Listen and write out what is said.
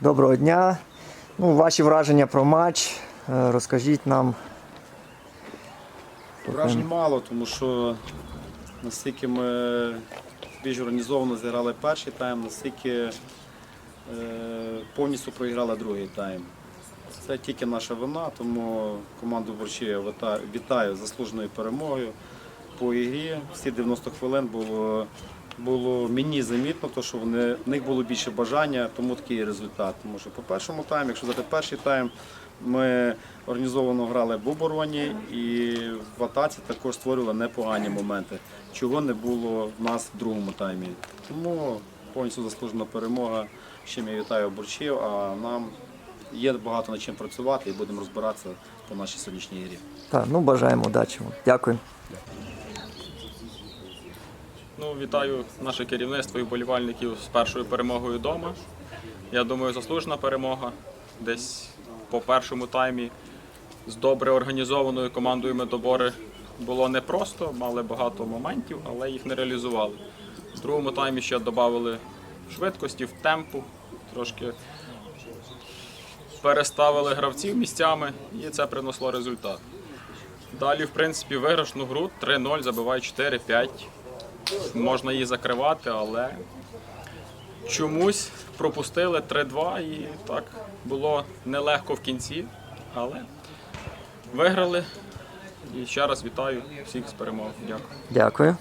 Доброго дня. Ну, ваші враження про матч. Е, Розкажіть нам. Вражень мало, тому що настільки ми більш організовано зіграли перший тайм, настільки е, повністю проіграли другий тайм. Це тільки наша вина, тому команду Борчія вітаю, вітаю заслуженою перемогою по ігрі. Всі 90 хвилин було, було мені замітно, то, що вони, в них було більше бажання, тому такий результат. Тому що по першому таймі, якщо взяти перший тайм, ми організовано грали в обороні і в атаці також створювали непогані моменти, чого не було в нас в другому таймі. Тому повністю заслужена перемога. Чим я вітаю борчів, а нам є багато над чим працювати і будемо розбиратися по нашій сьогоднішній грі. Так, ну бажаємо удачі. Дякую. Ну, вітаю наше керівництво і вболівальників з першою перемогою вдома. Я думаю, заслужена перемога. Десь по першому таймі з добре організованою командою Медобори було непросто, мали багато моментів, але їх не реалізували. В другому таймі ще додали швидкості, в темпу, трошки переставили гравців місцями і це принесло результат. Далі, в принципі, виграшну гру 3-0, забиває 4-5 можна її закривати, але чомусь пропустили 3-2 і так було нелегко в кінці, але виграли. І ще раз вітаю всіх з перемогою. Дякую. Дякую.